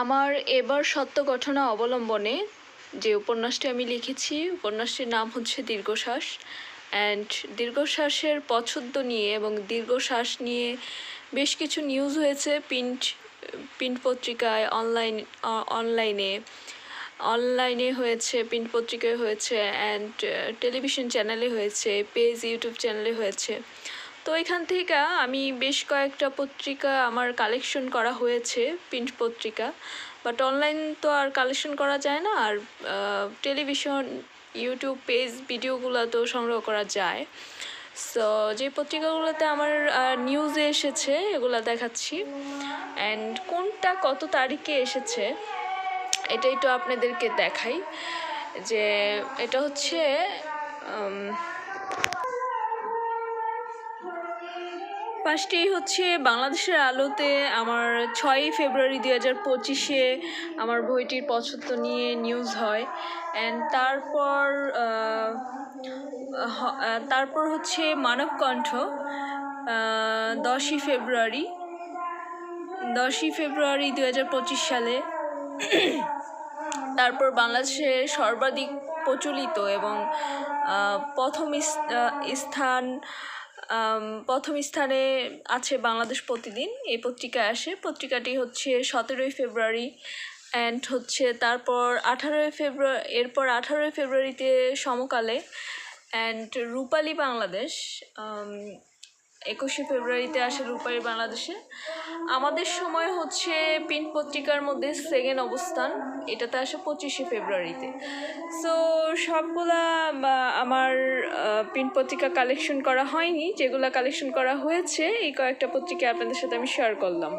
আমার এবার সত্য ঘটনা অবলম্বনে যে উপন্যাসটি আমি লিখেছি উপন্যাসটির নাম হচ্ছে দীর্ঘশ্বাস অ্যান্ড দীর্ঘশ্বাসের পছন্দ নিয়ে এবং দীর্ঘশ্বাস নিয়ে বেশ কিছু নিউজ হয়েছে প্রিন্ট প্রিন্ট পত্রিকায় অনলাইন অনলাইনে অনলাইনে হয়েছে প্রিন্ট পত্রিকায় হয়েছে অ্যান্ড টেলিভিশন চ্যানেলে হয়েছে পেজ ইউটিউব চ্যানেলে হয়েছে। তো এখান থেকে আমি বেশ কয়েকটা পত্রিকা আমার কালেকশন করা হয়েছে প্রিন্ট পত্রিকা। বাট অনলাইন তো আর কালেকশন করা যায় না, আর টেলিভিশন ইউটিউব পেজ ভিডিওগুলো তো সংগ্রহ করা যায়। সো যে পত্রিকাগুলোতে আমার নিউজে এসেছে, এগুলো দেখাচ্ছি। অ্যান্ড কোনটা কত তারিখে এসেছে? এটা তো আপনাদেরকে দেখাই যে এটা হচ্ছে ফার্স্টে হচ্ছে বাংলাদেশের আলোতে আমার ছয়ই ফেব্রুয়ারি দুই হাজার পঁচিশে আমার বইটির পছন্দ নিয়ে নিউজ হয়। অ্যান্ড তারপর তারপর হচ্ছে মানবকণ্ঠ দশই ফেব্রুয়ারি দশই ফেব্রুয়ারি দু হাজার পঁচিশ সালে। তারপর বাংলাদেশে সর্বাধিক প্রচলিত এবং প্রথম স্থান প্রথম স্থানে আছে বাংলাদেশ প্রতিদিন। এই পত্রিকায় আসে। পত্রিকাটি হচ্ছে সতেরোই ফেব্রুয়ারি অ্যান্ড হচ্ছে তারপর আঠারোই ফেব্রুয়ারি এরপর আঠারোই ফেব্রুয়ারিতে সমকালে অ্যান্ড রূপালী বাংলাদেশ একুশে ফেব্রুয়ারিতে আসে রূপারি বাংলাদেশে। আমাদের সময় হচ্ছে প্রিন্ট পত্রিকার মধ্যে সেকেন্ড অবস্থান। এটাতে আসে পঁচিশে ফেব্রুয়ারিতে। সো সবগুলা আমার প্রিন্ট পত্রিকা কালেকশন করা হয়নি। যেগুলা কালেকশন করা হয়েছে, এই কয়েকটা পত্রিকা আপনাদের সাথে আমি শেয়ার করলাম।